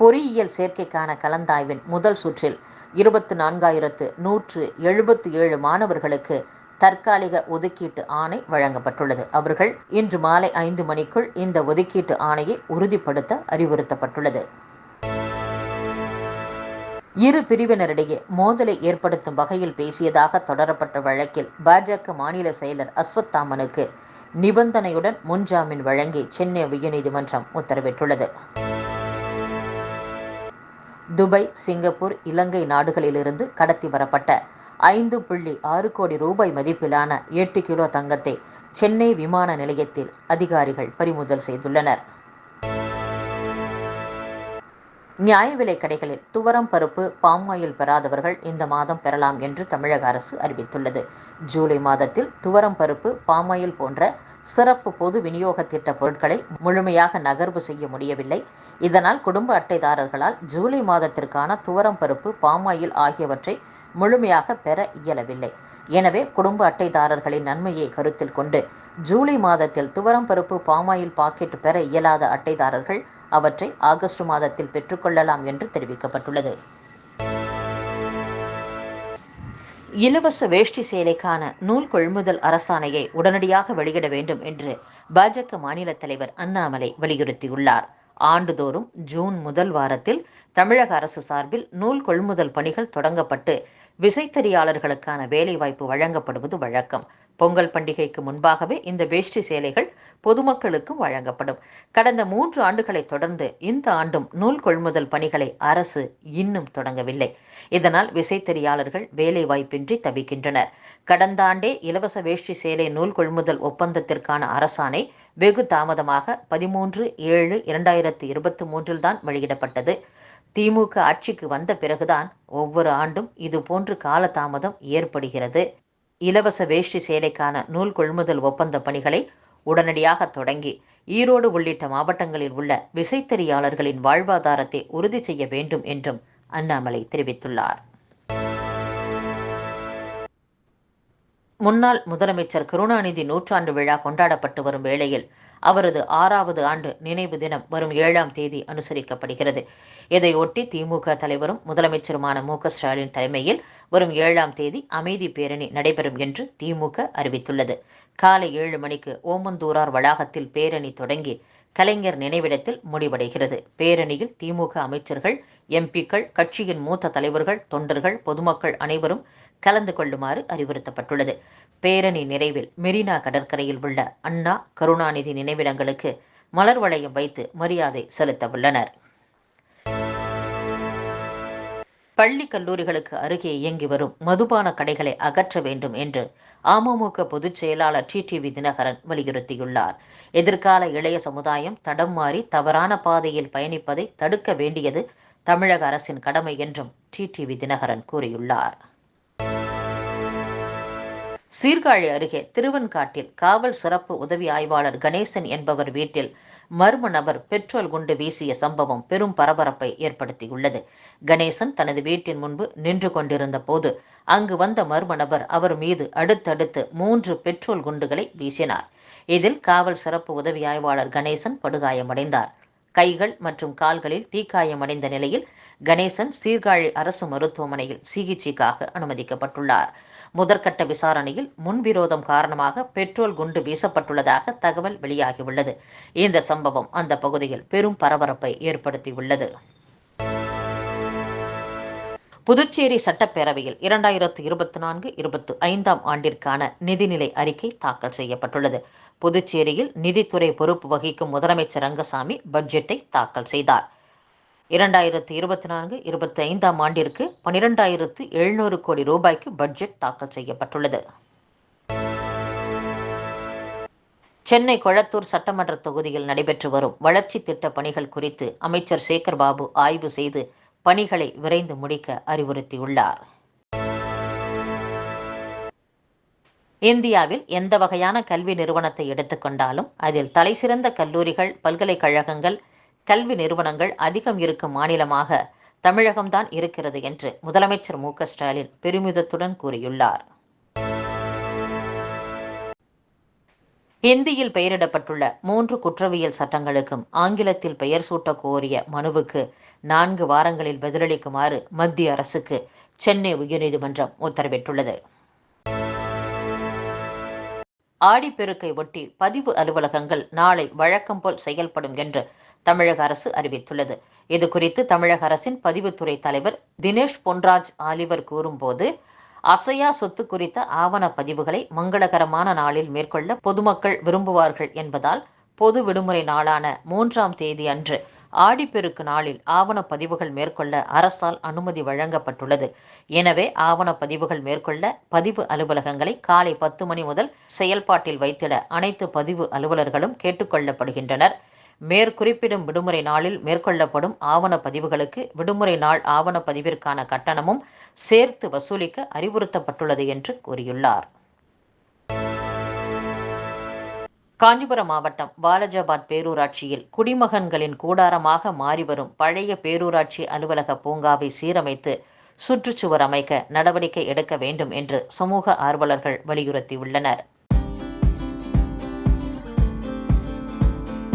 பொறியியல் சேர்க்கைக்கான கலந்தாய்வின் முதல் சுற்றில் இருபத்து நான்காயிரத்து நூற்று எழுபத்து ஏழு மாணவர்களுக்கு தற்காலிக ஒதுக்கீட்டு ஆணை வழங்கப்பட்டுள்ளது. அவர்கள் இன்று மாலை ஐந்து மணிக்குள் இந்த ஒதுக்கீட்டு ஆணையை உறுதிப்படுத்த அறிவுறுத்தப்பட்டுள்ளது. இரு பிரிவினரிடையே மோதலை ஏற்படுத்தும் வகையில் பேசியதாக தொடரப்பட்ட வழக்கில் பாஜக மாநில செயலர் அஸ்வத்தாமனுக்கு நிபந்தனையுடன் முன்ஜாமீன் வழங்கி சென்னை உயர்நீதிமன்றம் உத்தரவிட்டுள்ளது. துபாய் சிங்கப்பூர் இலங்கை நாடுகளிலிருந்து கடத்தி வரப்பட்ட ஐந்து புள்ளி ஆறு கோடி ரூபாய் மதிப்பிலான எட்டு கிலோ தங்கத்தை சென்னை விமான நிலையத்தில் அதிகாரிகள் பறிமுதல் செய்துள்ளனர். நியாய விலை கடைகளில் துவரம் பருப்பு பாம் ஆயில் பெறாதவர்கள் இந்த மாதம் பெறலாம் என்று தமிழக அரசு அறிவித்துள்ளது. ஜூலை மாதத்தில் துவரம் பருப்பு பாம் ஆயில் போன்ற சிறப்பு பொது விநியோக திட்ட பொருட்களை முழுமையாக நகர்வு செய்ய முடியவில்லை. இதனால் குடும்ப அட்டைதாரர்களால் ஜூலை மாதத்திற்கான துவரம் பருப்பு பாம் ஆயில் ஆகியவற்றை முழுமையாக பெற இயலவில்லை. எனவே குடும்ப அட்டைதாரர்களின் நன்மையை கருத்தில் கொண்டு ஜூலை மாதத்தில் துவரம் பருப்பு பாமாயில் பாக்கெட் பெற இயலாத அட்டைதாரர்கள் அவற்றை ஆகஸ்ட் மாதத்தில் பெற்றுக்கொள்ளலாம் என்று தெரிவிக்கப்பட்டுள்ளது. இலவச வேஷ்டி சேலைக்கான நூல் கொள்முதல் அரசாணையை உடனடியாக வெளியிட வேண்டும் என்று பாஜக மாநில தலைவர் அண்ணாமலை வலியுறுத்தியுள்ளார். ஆண்டுதோறும் ஜூன் முதல் வாரத்தில் தமிழக அரசு சார்பில் நூல் கொள்முதல் பணிகள் தொடங்கப்பட்டு விசைத்தறியாளர்களுக்கான வேலைவாய்ப்பு வழங்கப்படுவது வழக்கம். பொங்கல் பண்டிகைக்கு முன்பாகவே இந்த வேஷ்டி சேலைகள் பொதுமக்களுக்கும் வழங்கப்படும். கடந்த மூன்று ஆண்டுகளை தொடர்ந்து இந்த ஆண்டும் நூல் கொள்முதல் பணிகளை அரசு இன்னும் தொடங்கவில்லை. இதனால் விசைத்தறியாளர்கள் வேலை வாய்ப்பின்றி தவிக்கின்றனர். கடந்த ஆண்டே இலவச வேஷ்டி சேலை நூல் கொள்முதல் ஒப்பந்தத்திற்கான அரசாணை வெகு தாமதமாக பதிமூன்று ஏழு இரண்டாயிரத்தி இருபத்தி மூன்றில் தான் வெளியிடப்பட்டது. திமுக ஆட்சிக்கு வந்த பிறகுதான் ஒவ்வொரு ஆண்டும் இது போன்று காலதாமதம் ஏற்படுகிறது. இலவச வேஷ்டி சேலைக்கான நூல் கொள்முதல் ஒப்பந்த பணிகளை உடனடியாக தொடங்கி ஈரோடு உள்ளிட்ட மாவட்டங்களில் உள்ள விசைத்தறியாளர்களின் வாழ்வாதாரத்தை உறுதி செய்ய வேண்டும் என்றும் அண்ணாமலை தெரிவித்துள்ளார். முன்னாள் முதலமைச்சர் கருணாநிதி நூற்றாண்டு விழா கொண்டாடப்பட்டு வரும் வேளையில் அவரது ஆறாவது ஆண்டு நினைவு தினம் வரும் ஏழாம் தேதி அனுசரிக்கப்படுகிறது. இதையொட்டி திமுக தலைவரும் முதலமைச்சருமான மு ஸ்டாலின் தலைமையில் வரும் ஏழாம் தேதி அமைதி பேரணி நடைபெறும் என்று திமுக அறிவித்துள்ளது. காலை ஏழு மணிக்கு ஓமந்தூரார் வளாகத்தில் பேரணி தொடங்கி கலைஞர் நினைவிடத்தில் முடிவடைகிறது. பேரணியில் திமுக அமைச்சர்கள் எம்பிக்கள் கட்சியின் மூத்த தலைவர்கள் தொண்டர்கள் பொதுமக்கள் அனைவரும் கலந்து கொள்ளுமாறு அறிவுறுத்தப்பட்டுள்ளது. பேரணி நிறைவில் மெரினா கடற்கரையில் உள்ள அண்ணா கருணாநிதி நினைவிடங்களுக்கு மலர் வளையம் வைத்து மரியாதை செலுத்த உள்ளனர் பள்ளி கல்லூரிகளுக்கு அருகே இயங்கி வரும் மதுபான கடைகளை அகற்ற வேண்டும் என்று அமமுக பொதுச் செயலாளர் டிடிவி தினகரன் வலியுறுத்தியுள்ளார். எதிர்கால இளைய சமுதாயம் தடம் மாறி தவறான பாதையில் பயணிப்பதை தடுக்க வேண்டியது தமிழக அரசின் கடமை என்றும் டிடிவி தினகரன் கூறியுள்ளார். சீர்காழி அருகே திருவன்காட்டில் காவல் சிறப்பு உதவி ஆய்வாளர் கணேசன் என்பவர் வீட்டில் மர்ம நபர் பெட்ரோல் குண்டு வீசிய சம்பவம் பெரும் பரபரப்பை ஏற்படுத்தியுள்ளது. கணேசன் தனது வீட்டின் முன்பு நின்று கொண்டிருந்த போது அங்கு வந்த மர்ம நபர் அவர் மீது அடுத்தடுத்து மூன்று பெட்ரோல் குண்டுகளை வீசினார். இதில் காவல் சிறப்பு உதவி ஆய்வாளர் கணேசன் படுகாயமடைந்தார். கைகள் மற்றும் கால்களில் தீக்காயமடைந்த நிலையில் கணேசன் சீர்காழி அரசு மருத்துவமனையில் சிகிச்சைக்காக அனுமதிக்கப்பட்டுள்ளார். முதற்கட்ட விசாரணையில் முன்விரோதம் காரணமாக பெட்ரோல் குண்டு வீசப்பட்டுள்ளதாக தகவல் வெளியாகியுள்ளது. இந்த சம்பவம் அந்த பகுதியில் பெரும் பரபரப்பை ஏற்படுத்தியுள்ளது. புதுச்சேரி சட்டப்பேரவையில் இரண்டாயிரத்து இருபத்தி நான்கு இருபத்தி ஐந்தாம் ஆண்டிற்கான நிதிநிலை அறிக்கை தாக்கல் செய்யப்பட்டுள்ளது. புதுச்சேரியில் நிதித்துறை பொறுப்பு வகிக்கும் முதலமைச்சர் ரங்கசாமி பட்ஜெட்டை தாக்கல் செய்தார். இரண்டாயிரத்தி இருபத்தி நான்கு இருபத்தி ஐந்தாம் ஆண்டிற்கு பனிரெண்டாயிரத்து எழுநூறு கோடி ரூபாய்க்கு பட்ஜெட் தாக்கல் செய்யப்பட்டுள்ளது. சென்னை கொளத்தூர் சட்டமன்ற தொகுதியில் நடைபெற்று வரும் வளர்ச்சி திட்ட பணிகள் குறித்து அமைச்சர் சேகர் பாபு ஆய்வு செய்து பணிகளை விரைந்து முடிக்க அறிவுறுத்தியுள்ளார். இந்தியாவில் எந்த வகையான கல்வி நிறுவனத்தை எடுத்துக்கொண்டாலும் அதில் தலைசிறந்த கல்லூரிகள் பல்கலைக்கழகங்கள் கல்வி நிறுவனங்கள் அதிகம் இருக்கும் மாநிலமாக தமிழகம்தான் இருக்கிறது என்று முதலமைச்சர் மு ஸ்டாலின் பெருமிதத்துடன் கூறியுள்ளார். ஹிந்தியில் பெயரிடப்பட்டுள்ள மூன்று குற்றவியல் சட்டங்களுக்கும் ஆங்கிலத்தில் பெயர் சூட்ட கோரிய மனுவுக்கு நான்கு வாரங்களில் பதிலளிக்குமாறு மத்திய அரசுக்கு சென்னை உயர்நீதிமன்றம் உத்தரவிட்டுள்ளது. ஆடிப்பெருக்கை ஒட்டி பதிவு அலுவலகங்கள் நாளை வழக்கம் போல் செயல்படும் என்று தமிழக அரசு அறிவித்துள்ளது. இது குறித்து தமிழக அரசின் பதிவுத்துறை தலைவர் தினேஷ் பொன்ராஜ் ஆலிவர் கூறும்போது அசையா சொத்து குறித்த ஆவண பதிவுகளை மங்களகரமான நாளில் மேற்கொள்ள பொதுமக்கள் விரும்புவார்கள் என்பதால் பொது விடுமுறை நாளான மூன்றாம் தேதி அன்று ஆடிப்பெருக்கு நாளில் ஆவண பதிவுகள் மேற்கொள்ள அரசால் அனுமதி வழங்கப்பட்டுள்ளது. எனவே ஆவண பதிவுகள் மேற்கொள்ள பதிவு அலுவலகங்களை காலை பத்து மணி முதல் செயல்பாட்டில் வைத்திட அனைத்து பதிவு அலுவலர்களும் கேட்டுக்கொள்ளப்படுகின்றனர் மேற்குறிப்பிடும் விடுமுறை நாளில் மேற்கொள்ளப்படும் ஆவண பதிவுகளுக்கு விடுமுறை நாள் ஆவண பதிவிற்கான கட்டணமும் சேர்த்து வசூலிக்க அறிவுறுத்தப்பட்டுள்ளது என்று கூறியுள்ளார். காஞ்சிபுரம் மாவட்டம் வாலஜாபாத் பேரூராட்சியில் குடிமகன்களின் கூடாரமாக மாறிவரும் பழைய பேரூராட்சி அலுவலக பூங்காவை சீரமைத்து சுற்றுச்சுவர் அமைக்க நடவடிக்கை எடுக்க வேண்டும் என்று சமூக ஆர்வலர்கள் வலியுறுத்தியுள்ளனர்.